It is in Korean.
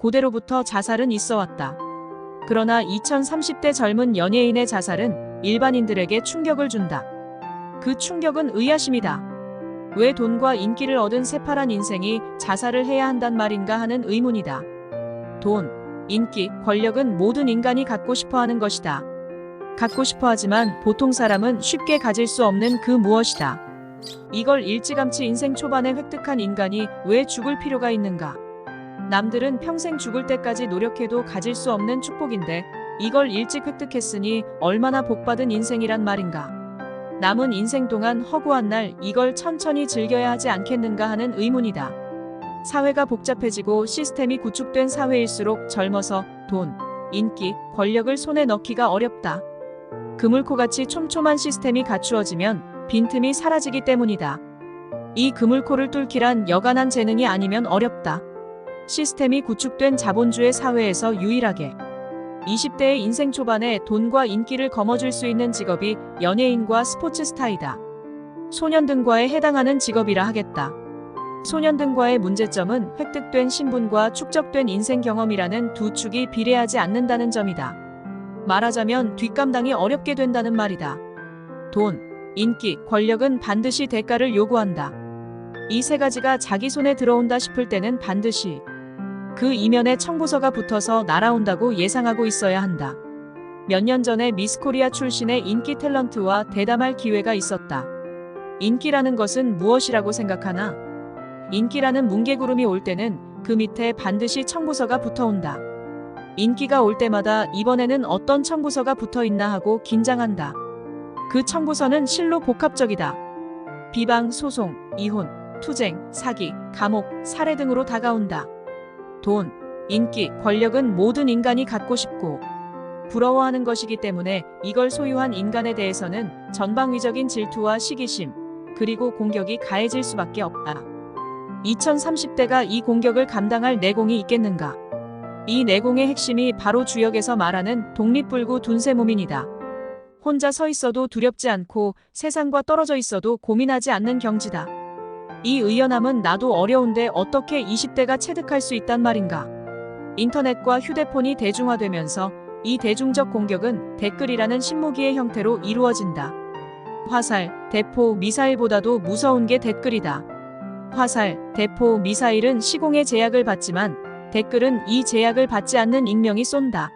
고대로부터 자살은 있어 왔다. 그러나 2030대 젊은 연예인의 자살은 일반인들에게 충격을 준다. 그 충격은 의아심이다. 왜 돈과 인기를 얻은 새파란 인생이 자살을 해야 한단 말인가 하는 의문이다. 돈, 인기, 권력은 모든 인간이 갖고 싶어 하는 것이다. 갖고 싶어 하지만 보통 사람은 쉽게 가질 수 없는 그 무엇이다. 이걸 일찌감치 인생 초반에 획득한 인간이 왜 죽을 필요가 있는가? 남들은 평생 죽을 때까지 노력해도 가질 수 없는 축복인데 이걸 일찍 획득했으니 얼마나 복받은 인생이란 말인가? 남은 인생 동안 허구한 날 이걸 천천히 즐겨야 하지 않겠는가 하는 의문이다. 사회가 복잡해지고 시스템이 구축된 사회일수록 젊어서 돈, 인기, 권력을 손에 넣기가 어렵다. 그물코같이 촘촘한 시스템이 갖추어지면 빈틈이 사라지기 때문이다. 이 그물코를 뚫기란 여간한 재능이 아니면 어렵다. 시스템이 구축된 자본주의 사회에서 유일하게 20대의 인생 초반에 돈과 인기를 거머쥘 수 있는 직업이 연예인과 스포츠 스타이다. 소년 등과에 해당하는 직업이라 하겠다. 소년 등과의 문제점은 획득된 신분과 축적된 인생 경험이라는 두 축이 비례하지 않는다는 점이다. 말하자면 뒷감당이 어렵게 된다는 말이다. 돈, 인기, 권력은 반드시 대가를 요구한다. 이 세 가지가 자기 손에 들어온다 싶을 때는 반드시 그 이면에 청부서가 붙어서 날아온다고 예상하고 있어야 한다. 몇 년 전에 미스코리아 출신의 인기 탤런트와 대담할 기회가 있었다. 인기라는 것은 무엇이라고 생각하나? 인기라는 뭉게구름이 올 때는 그 밑에 반드시 청부서가 붙어온다. 인기가 올 때마다 이번에는 어떤 청부서가 붙어 있나 하고 긴장한다. 그 청부서는 실로 복합적이다. 비방, 소송, 이혼, 투쟁, 사기, 감옥, 살해 등으로 다가온다. 돈, 인기, 권력은 모든 인간이 갖고 싶고 부러워하는 것이기 때문에 이걸 소유한 인간에 대해서는 전방위적인 질투와 시기심, 그리고 공격이 가해질 수밖에 없다. 2030대가 이 공격을 감당할 내공이 있겠는가? 이 내공의 핵심이 바로 주역에서 말하는 독립불구 둔세무민이다. 혼자 서 있어도 두렵지 않고 세상과 떨어져 있어도 고민하지 않는 경지다. 이 의연함은 나도 어려운데 어떻게 20대가 체득할 수 있단 말인가? 인터넷과 휴대폰이 대중화되면서 이 대중적 공격은 댓글이라는 신무기의 형태로 이루어진다. 화살, 대포, 미사일보다도 무서운 게 댓글이다. 화살, 대포, 미사일은 시공의 제약을 받지만 댓글은 이 제약을 받지 않는 익명이 쏜다.